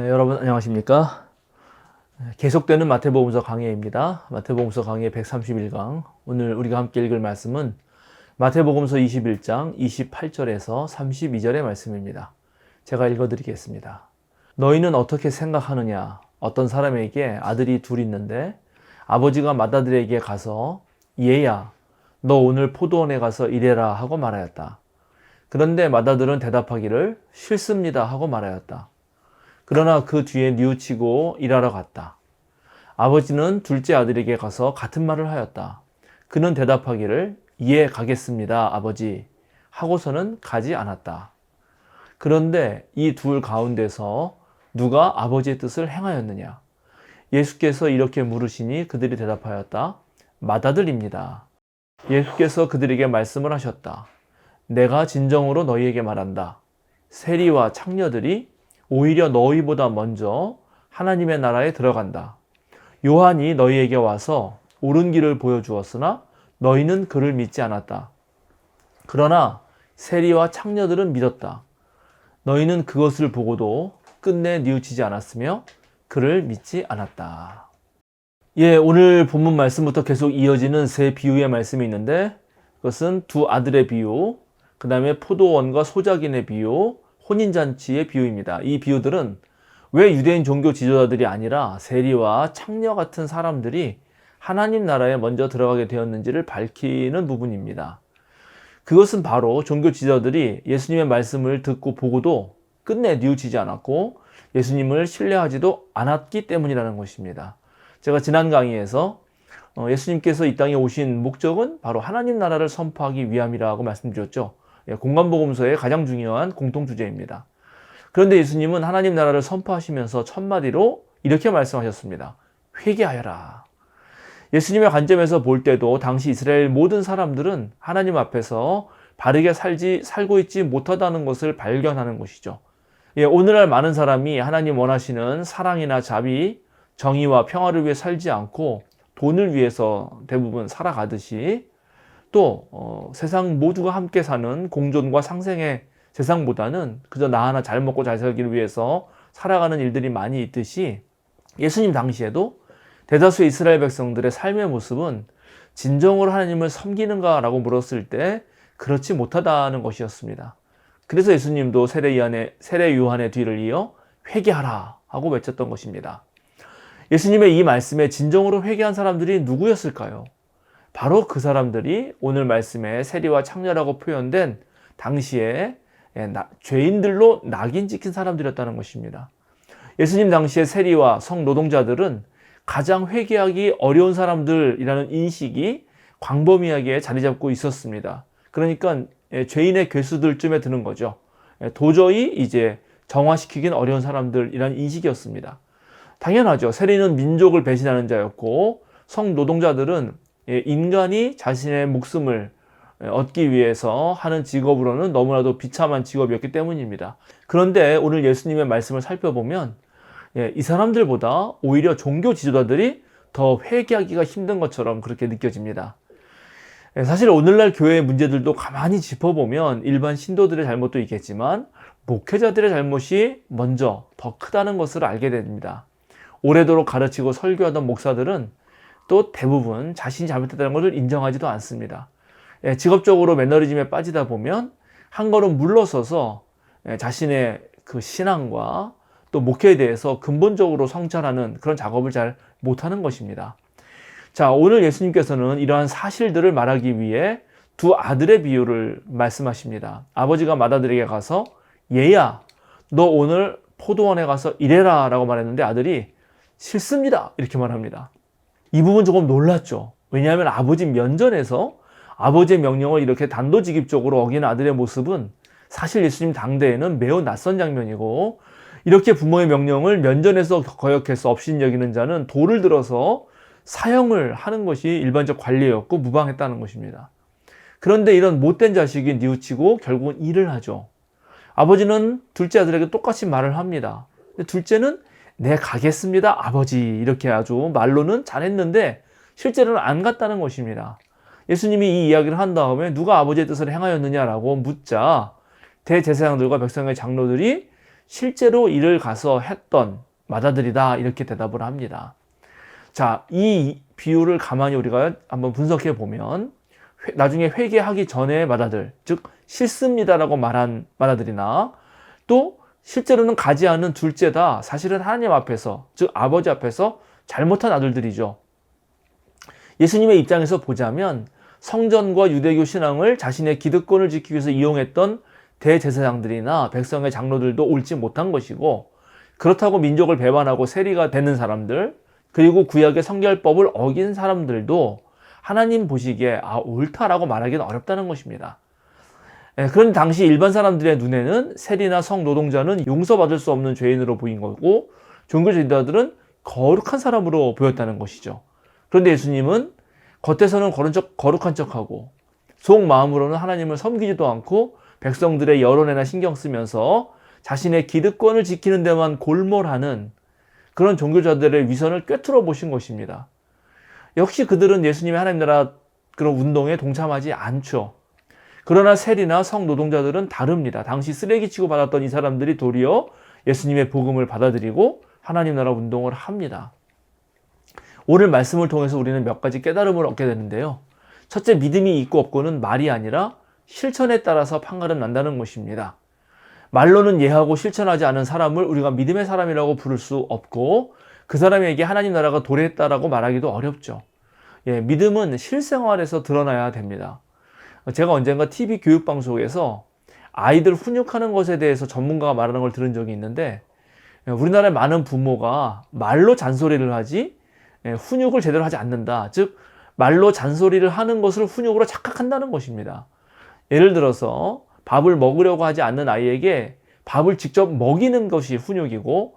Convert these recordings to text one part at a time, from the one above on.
네, 여러분 안녕하십니까? 계속되는 마태복음서 강해입니다. 마태복음서 강해 131강. 오늘 우리가 함께 읽을 말씀은 마태복음서 21장 28절에서 32절의 말씀입니다. 제가 읽어 드리겠습니다. 너희는 어떻게 생각하느냐? 어떤 사람에게 아들이 둘 있는데 아버지가 맏아들에게 가서 얘야 너 오늘 포도원에 가서 일해라 하고 말하였다. 그런데 맏아들은 대답하기를 싫습니다 하고 말하였다. 그러나 그 뒤에 뉘우치고 일하러 갔다. 아버지는 둘째 아들에게 가서 같은 말을 하였다. 그는 대답하기를 예 가겠습니다 아버지 하고서는 가지 않았다. 그런데 이 둘 가운데서 누가 아버지의 뜻을 행하였느냐? 예수께서 이렇게 물으시니 그들이 대답하였다. 맏아들입니다. 예수께서 그들에게 말씀을 하셨다. 내가 진정으로 너희에게 말한다. 세리와 창녀들이 오히려 너희보다 먼저 하나님의 나라에 들어간다. 요한이 너희에게 와서 옳은 길을 보여주었으나 너희는 그를 믿지 않았다. 그러나 세리와 창녀들은 믿었다. 너희는 그것을 보고도 끝내 뉘우치지 않았으며 그를 믿지 않았다. 예, 오늘 본문 말씀부터 계속 이어지는 세 비유의 말씀이 있는데 그것은 두 아들의 비유, 그 다음에 포도원과 소작인의 비유, 혼인잔치의 비유입니다. 이 비유들은 왜 유대인 종교 지도자들이 아니라 세리와 창녀 같은 사람들이 하나님 나라에 먼저 들어가게 되었는지를 밝히는 부분입니다. 그것은 바로 종교 지도자들이 예수님의 말씀을 듣고 보고도 끝내 뉘우치지 않았고 예수님을 신뢰하지도 않았기 때문이라는 것입니다. 제가 지난 강의에서 어, 예수님께서 이 땅에 오신 목적은 바로 하나님 나라를 선포하기 위함이라고 말씀드렸죠. 예, 공간복음서의 가장 중요한 공통 주제입니다. 그런데 예수님은 하나님 나라를 선포하시면서 첫 마디로 이렇게 말씀하셨습니다. 회개하여라. 예수님의 관점에서 볼 때도 당시 이스라엘 모든 사람들은 하나님 앞에서 바르게 살지 살고 있지 못하다는 것을 발견하는 것이죠. 예, 오늘날 많은 사람이 하나님 원하시는 사랑이나 자비, 정의와 평화를 위해 살지 않고 돈을 위해서 대부분 살아가듯이 또 어, 세상 모두가 함께 사는 공존과 상생의 세상보다는 그저 나 하나 잘 먹고 잘 살기를 위해서 살아가는 일들이 많이 있듯이 예수님 당시에도 대다수의 이스라엘 백성들의 삶의 모습은 진정으로 하나님을 섬기는가라고 물었을 때 그렇지 못하다는 것이었습니다. 그래서 예수님도 세례 요한의, 세례 요한의 뒤를 이어 회개하라 하고 외쳤던 것입니다. 예수님의 이 말씀에 진정으로 회개한 사람들이 누구였을까요? 바로 그 사람들이 오늘 말씀에 세리와 창녀라고 표현된 당시에 예, 죄인들로 낙인 찍힌 사람들이었다는 것입니다. 예수님 당시에 세리와 성 노동자들은 가장 회개하기 어려운 사람들이라는 인식이 광범위하게 자리 잡고 있었습니다. 그러니까 예, 죄인의 괴수들쯤에 드는 거죠. 예, 도저히 이제 정화시키긴 어려운 사람들이라는 인식이었습니다. 당연하죠. 세리는 민족을 배신하는 자였고 성 노동자들은 예, 인간이 자신의 목숨을 얻기 위해서 하는 직업으로는 너무나도 비참한 직업이었기 때문입니다. 그런데 오늘 예수님의 말씀을 살펴보면 예, 이 사람들보다 오히려 종교 지도자들이 더 회개하기가 힘든 것처럼 그렇게 느껴집니다. 예, 사실 오늘날 교회의 문제들도 가만히 짚어보면 일반 신도들의 잘못도 있겠지만 목회자들의 잘못이 먼저 더 크다는 것을 알게 됩니다. 오래도록 가르치고 설교하던 목사들은 또 대부분 자신이 잘못했다는 것을 인정하지도 않습니다. 예, 직업적으로 매너리즘에 빠지다 보면 한 걸음 물러서서 예, 자신의 그 신앙과 또 목회에 대해서 근본적으로 성찰하는 그런 작업을 잘 못하는 것입니다. 자, 오늘 예수님께서는 이러한 사실들을 말하기 위해 두 아들의 비유를 말씀하십니다. 아버지가 맏아들에게 가서 얘야, 너 오늘 포도원에 가서 일해라 라고 말했는데 아들이 싫습니다. 이렇게 말합니다. 이 부분 조금 놀랐죠. 왜냐하면 아버지 면전에서 아버지의 명령을 이렇게 단도직입적으로 어기는 아들의 모습은 사실 예수님 당대에는 매우 낯선 장면이고 이렇게 부모의 명령을 면전에서 거역해서 업신 여기는 자는 돌을 들어서 사형을 하는 것이 일반적 관리였고 무방했다는 것입니다. 그런데 이런 못된 자식이 뉘우치고 결국은 일을 하죠. 아버지는 둘째 아들에게 똑같이 말을 합니다. 둘째는 네, 가겠습니다, 아버지. 이렇게 아주 말로는 잘했는데 실제로는 안 갔다는 것입니다. 예수님이 이 이야기를 한 다음에 누가 아버지의 뜻을 행하였느냐라고 묻자 대제사장들과 백성의 장로들이 실제로 일을 가서 했던 맏아들이다 이렇게 대답을 합니다. 자, 이 비유를 가만히 우리가 한번 분석해 보면 회- 나중에 회개하기 전에 맏아들, 즉 싫습니다라고 말한 맏아들이나 또 실제로는 가지 않은 둘째다 사실은 하나님 앞에서 즉 아버지 앞에서 잘못한 아들들이죠. 예수님의 입장에서 보자면 성전과 유대교 신앙을 자신의 기득권을 지키기 위해서 이용했던 대제사장들이나 백성의 장로들도 옳지 못한 것이고 그렇다고 민족을 배반하고 세리가 되는 사람들 그리고 구약의 성결법을 어긴 사람들도 하나님 보시기에 아 옳다라고 말하기는 어렵다는 것입니다. 예, 그런 당시 일반 사람들의 눈에는 세리나 성 노동자는 용서받을 수 없는 죄인으로 보인 거고 종교 지도자들은 거룩한 사람으로 보였다는 것이죠. 그런데 예수님은 겉에서는 거룩한, 척하고 속 마음으로는 하나님을 섬기지도 않고 백성들의 여론에나 신경 쓰면서 자신의 기득권을 지키는 데만 골몰하는 그런 종교자들의 위선을 꿰뚫어 보신 것입니다. 역시 그들은 예수님의 하나님 나라 그런 운동에 동참하지 않죠. 그러나 세리나 성 노동자들은 다릅니다. 당시 쓰레기 치고 받았던 이 사람들이 도리어 예수님의 복음을 받아들이고 하나님 나라 운동을 합니다. 오늘 말씀을 통해서 우리는 몇 가지 깨달음을 얻게 되는데요. 첫째, 믿음이 있고 없고는 말이 아니라 실천에 따라서 판가름 난다는 것입니다. 말로는 예하고 실천하지 않은 사람을 우리가 믿음의 사람이라고 부를 수 없고 그 사람에게 하나님 나라가 도래했다라고 말하기도 어렵죠. 예, 믿음은 실생활에서 드러나야 됩니다. 제가 언젠가 TV 교육 방송에서 아이들 훈육하는 것에 대해서 전문가가 말하는 걸 들은 적이 있는데 우리나라의 많은 부모가 말로 잔소리를 하지 예, 훈육을 제대로 하지 않는다. 즉 말로 잔소리를 하는 것을 훈육으로 착각한다는 것입니다. 예를 들어서 밥을 먹으려고 하지 않는 아이에게 밥을 직접 먹이는 것이 훈육이고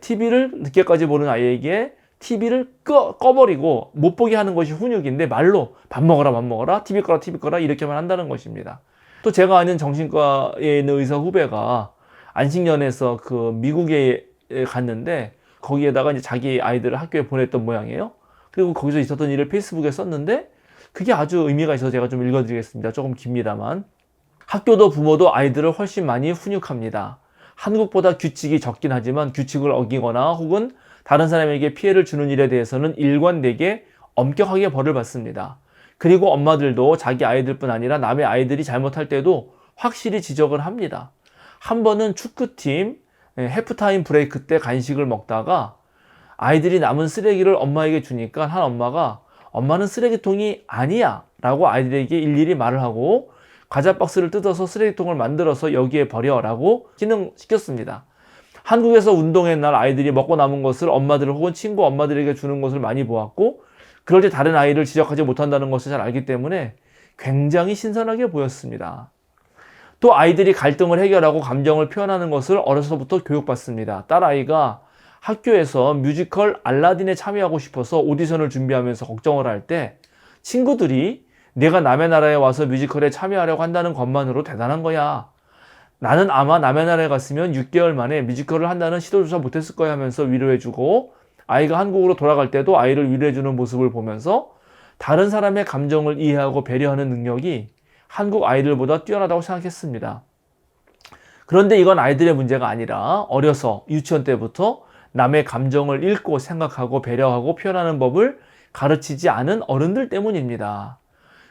TV를 늦게까지 보는 아이에게 TV를 꺼, 꺼버리고 못 보게 하는 것이 훈육인데 말로 밥 먹어라 밥 먹어라 TV 꺼라 TV 꺼라 이렇게만 한다는 것입니다. 또 제가 아는 정신과에 있는 의사 후배가 안식년에서 그 미국에 갔는데 거기에다가 이제 자기 아이들을 학교에 보냈던 모양이에요. 그리고 거기서 있었던 일을 페이스북에 썼는데 그게 아주 의미가 있어서 제가 좀 읽어드리겠습니다. 조금 깁니다만. 학교도 부모도 아이들을 훨씬 많이 훈육합니다. 한국보다 규칙이 적긴 하지만 규칙을 어기거나 혹은 다른 사람에게 피해를 주는 일에 대해서는 일관되게 엄격하게 벌을 받습니다. 그리고 엄마들도 자기 아이들뿐 아니라 남의 아이들이 잘못할 때도 확실히 지적을 합니다. 한 번은 축구팀 해프타임 브레이크 때 간식을 먹다가 아이들이 남은 쓰레기를 엄마에게 주니까 한 엄마가 엄마는 쓰레기통이 아니야 라고 아이들에게 일일이 말을 하고 과자 박스를 뜯어서 쓰레기통을 만들어서 여기에 버려 라고 기능시켰습니다. 한국에서 운동의 날 아이들이 먹고 남은 것을 엄마들 혹은 친구 엄마들에게 주는 것을 많이 보았고 그럴 때 다른 아이를 지적하지 못한다는 것을 잘 알기 때문에 굉장히 신선하게 보였습니다. 또 아이들이 갈등을 해결하고 감정을 표현하는 것을 어려서부터 교육받습니다. 딸아이가 학교에서 뮤지컬 알라딘에 참여하고 싶어서 오디션을 준비하면서 걱정을 할 때 친구들이 내가 남의 나라에 와서 뮤지컬에 참여하려고 한다는 것만으로 대단한 거야. 나는 아마 남의 나라에 갔으면 6개월 만에 뮤지컬을 한다는 시도조차 못했을 거야 하면서 위로해주고 아이가 한국으로 돌아갈 때도 아이를 위로해주는 모습을 보면서 다른 사람의 감정을 이해하고 배려하는 능력이 한국 아이들보다 뛰어나다고 생각했습니다. 그런데 이건 아이들의 문제가 아니라 어려서 유치원 때부터 남의 감정을 읽고 생각하고 배려하고 표현하는 법을 가르치지 않은 어른들 때문입니다.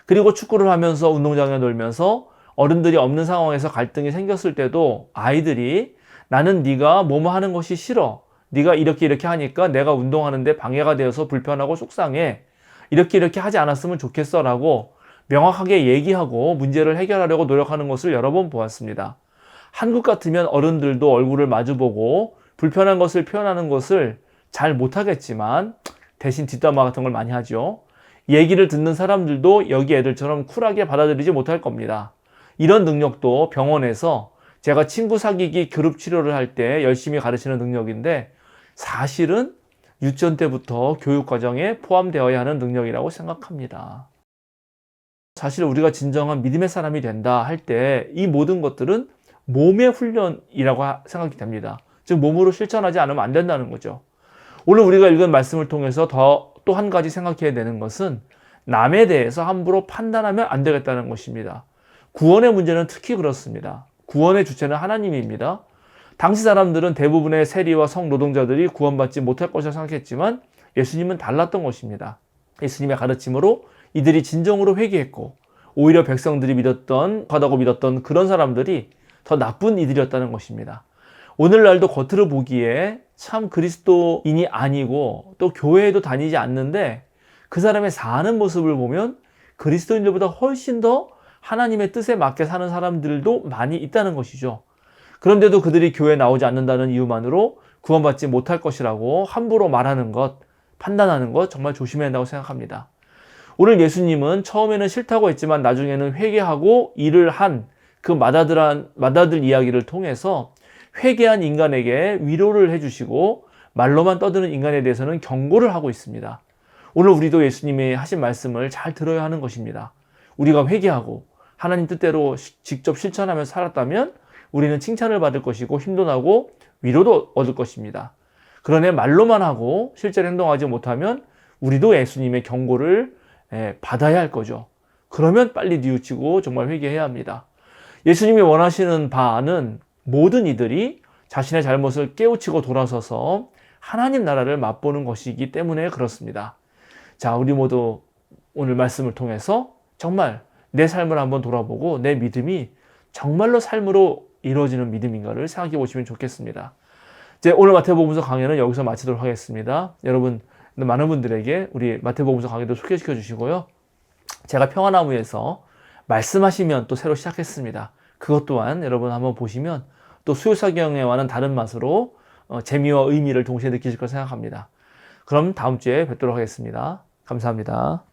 그리고 축구를 하면서 운동장에 놀면서 어른들이 없는 상황에서 갈등이 생겼을 때도 아이들이 나는 네가 뭐뭐 하는 것이 싫어. 네가 이렇게 이렇게 하니까 내가 운동하는데 방해가 되어서 불편하고 속상해. 이렇게 이렇게 하지 않았으면 좋겠어라고 명확하게 얘기하고 문제를 해결하려고 노력하는 것을 여러 번 보았습니다. 한국 같으면 어른들도 얼굴을 마주보고 불편한 것을 표현하는 것을 잘 못하겠지만 대신 뒷담화 같은 걸 많이 하죠. 얘기를 듣는 사람들도 여기 애들처럼 쿨하게 받아들이지 못할 겁니다. 이런 능력도 병원에서 제가 친구 사귀기 교육 치료를 할 때 열심히 가르치는 능력인데 사실은 유치원 때부터 교육 과정에 포함되어야 하는 능력이라고 생각합니다. 사실 우리가 진정한 믿음의 사람이 된다 할 때 이 모든 것들은 몸의 훈련이라고 생각이 됩니다. 즉 몸으로 실천하지 않으면 안 된다는 거죠. 오늘 우리가 읽은 말씀을 통해서 더 또 한 가지 생각해야 되는 것은 남에 대해서 함부로 판단하면 안 되겠다는 것입니다. 구원의 문제는 특히 그렇습니다. 구원의 주체는 하나님입니다. 당시 사람들은 대부분의 세리와 성 노동자들이 구원받지 못할 것이라 생각했지만 예수님은 달랐던 것입니다. 예수님의 가르침으로 이들이 진정으로 회개했고 오히려 백성들이 믿었던 하다고 믿었던 그런 사람들이 더 나쁜 이들이었다는 것입니다. 오늘날도 겉으로 보기에 참 그리스도인이 아니고 또 교회에도 다니지 않는데 그 사람의 사는 모습을 보면 그리스도인들보다 훨씬 더 하나님의 뜻에 맞게 사는 사람들도 많이 있다는 것이죠. 그런데도 그들이 교회에 나오지 않는다는 이유만으로 구원받지 못할 것이라고 함부로 말하는 것, 판단하는 것 정말 조심해야 한다고 생각합니다. 오늘 예수님은 처음에는 싫다고 했지만 나중에는 회개하고 일을 한 그 마다들 이야기를 통해서 회개한 인간에게 위로를 해주시고 말로만 떠드는 인간에 대해서는 경고를 하고 있습니다. 오늘 우리도 예수님이 하신 말씀을 잘 들어야 하는 것입니다. 우리가 회개하고 하나님 뜻대로 시- 직접 실천하며 살았다면 우리는 칭찬을 받을 것이고 힘도 나고 위로도 얻을 것입니다. 그러나 말로만 하고 실제로 행동하지 못하면 우리도 예수님의 경고를 예, 받아야 할 거죠. 그러면 빨리 뉘우치고 정말 회개해야 합니다. 예수님이 원하시는 바는 모든 이들이 자신의 잘못을 깨우치고 돌아서서 하나님 나라를 맛보는 것이기 때문에 그렇습니다. 자, 우리 모두 오늘 말씀을 통해서 정말 내 삶을 한번 돌아보고 내 믿음이 정말로 삶으로 이루어지는 믿음인가를 생각해 보시면 좋겠습니다. 이제 오늘 마태복음서 강의는 여기서 마치도록 하겠습니다. 여러분 많은 분들에게 우리 마태복음서 강의도 소개시켜 주시고요. 제가 평화나무에서 말씀하시면 또 새로 시작했습니다. 그것 또한 여러분 한번 보시면 또 수요사경에와는 다른 맛으로 어, 재미와 의미를 동시에 느끼실 걸 생각합니다. 그럼 다음 주에 뵙도록 하겠습니다. 감사합니다.